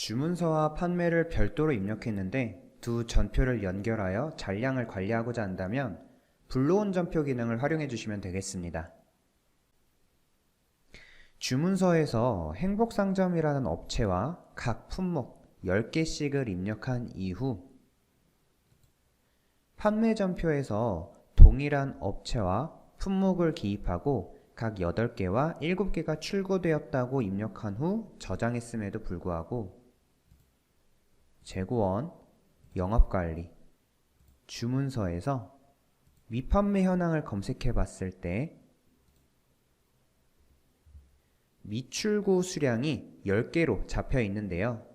주문서와 판매를 별도로 입력했는데 두 전표를 연결하여 잔량을 관리하고자 한다면 불러온 전표 기능을 활용해 주시면 되겠습니다. 주문서에서 행복상점이라는 업체와 각 품목 10개씩을 입력한 이후 판매 전표에서 동일한 업체와 품목을 기입하고 각 8개와 7개가 출고되었다고 입력한 후 저장했음에도 불구하고 재고원, 영업관리, 주문서에서 미판매 현황을 검색해 봤을 때 미출고 수량이 10개로 잡혀 있는데요.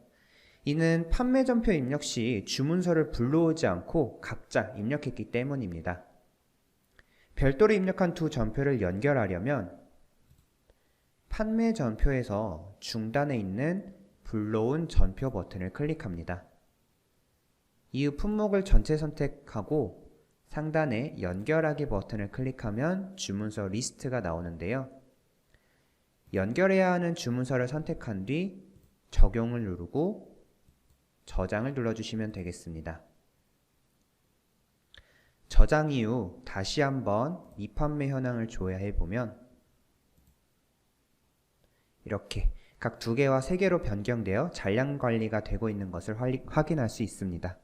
이는 판매 전표 입력 시 주문서를 불러오지 않고 각자 입력했기 때문입니다. 별도로 입력한 두 전표를 연결하려면 판매 전표에서 중단에 있는 불러온 전표 버튼을 클릭합니다. 이후 품목을 전체 선택하고 상단에 연결하기 버튼을 클릭하면 주문서 리스트가 나오는데요. 연결해야 하는 주문서를 선택한 뒤 적용을 누르고 저장을 눌러주시면 되겠습니다. 저장 이후 다시 한번 미판매 현황을 조회해 보면 이렇게 각두 개와 세 개로 변경되어 잔량 관리가 되고 있는 것을 확인할 수 있습니다.